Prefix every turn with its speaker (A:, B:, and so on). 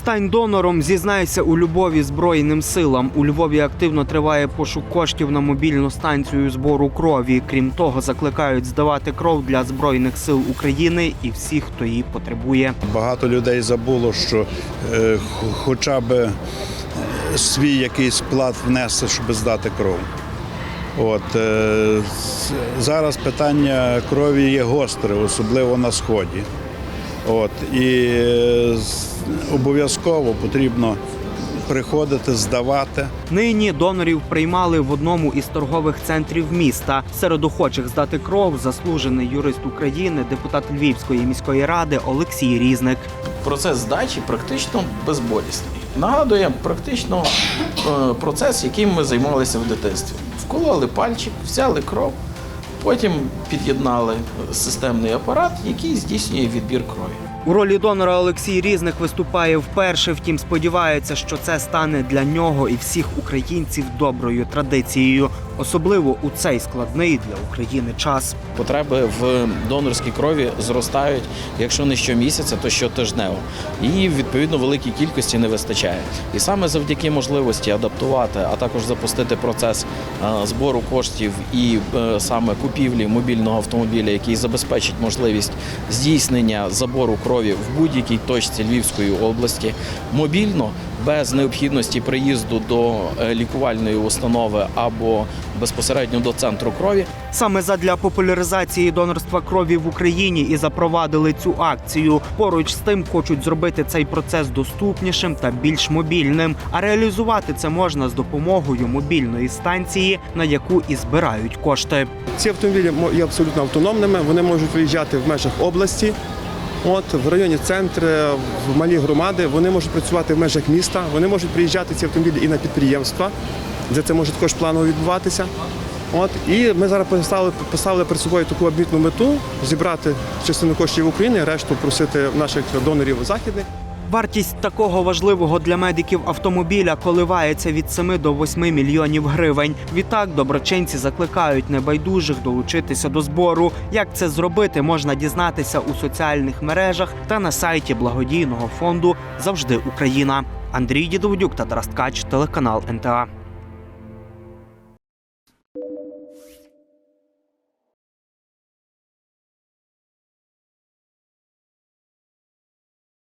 A: Стань донором, зізнайся у любові Збройним силам. У Львові активно триває пошук коштів на мобільну станцію збору крові. Крім того, закликають здавати кров для збройних сил України і всіх, хто її потребує.
B: Багато людей забуло, що е, хоча б е, свій якийсь вклад внести, щоб здати кров. От, е, зараз питання крові є гостре, особливо на сході. От, і е, обов'язково потрібно приходити, здавати.
A: Нині донорів приймали в одному із торгових центрів міста. Серед охочих здати кров заслужений юрист України, депутат Львівської міської ради Олексій Різник.
C: Процес здачі практично безболісний. Нагадує практично е, процес, яким ми займалися в дитинстві. Вкололи пальчик, взяли кров, потім під'єднали системний апарат, який здійснює відбір крові.
A: У ролі донора Олексій Різник виступає вперше. Втім, сподівається, що це стане для нього і всіх українців доброю традицією, особливо у цей складний для України час.
C: Потреби в донорській крові зростають, якщо не щомісяця, то щотижнево. Її відповідно великій кількості не вистачає. І саме завдяки можливості адаптувати, а також запустити процес е, збору коштів і е, саме купівлі мобільного автомобіля, який забезпечить можливість здійснення забору крові в будь-якій точці Львівської області, мобільно без необхідності приїзду до е, лікувальної установи або безпосередньо до центру крові.
A: Саме задля популяризації донорства крові в Україні і запровадили цю акцію. Поруч з тим хочуть зробити цей процес доступнішим та більш мобільним. А реалізувати це можна з допомогою мобільної станції, на яку і збирають кошти.
D: Ці автомобілі є абсолютно автономними. Вони можуть виїжджати в межах області. От в районі центру, в малі громади, вони можуть працювати в межах міста, вони можуть приїжджати ці автомобілі і на підприємства, де це може також планово відбуватися. От і ми зараз поставили, поставили перед собою таку обмітну мету зібрати частину коштів України, решту просити наших донорів західних.
A: Вартість такого важливого для медиків автомобіля коливається від 7 до 8 мільйонів гривень. Відтак доброчинці закликають небайдужих долучитися до збору. Як це зробити, можна дізнатися у соціальних мережах та на сайті благодійного фонду Завжди Україна. Андрій Дідовдюк та Тарас Ткач, телеканал НТА.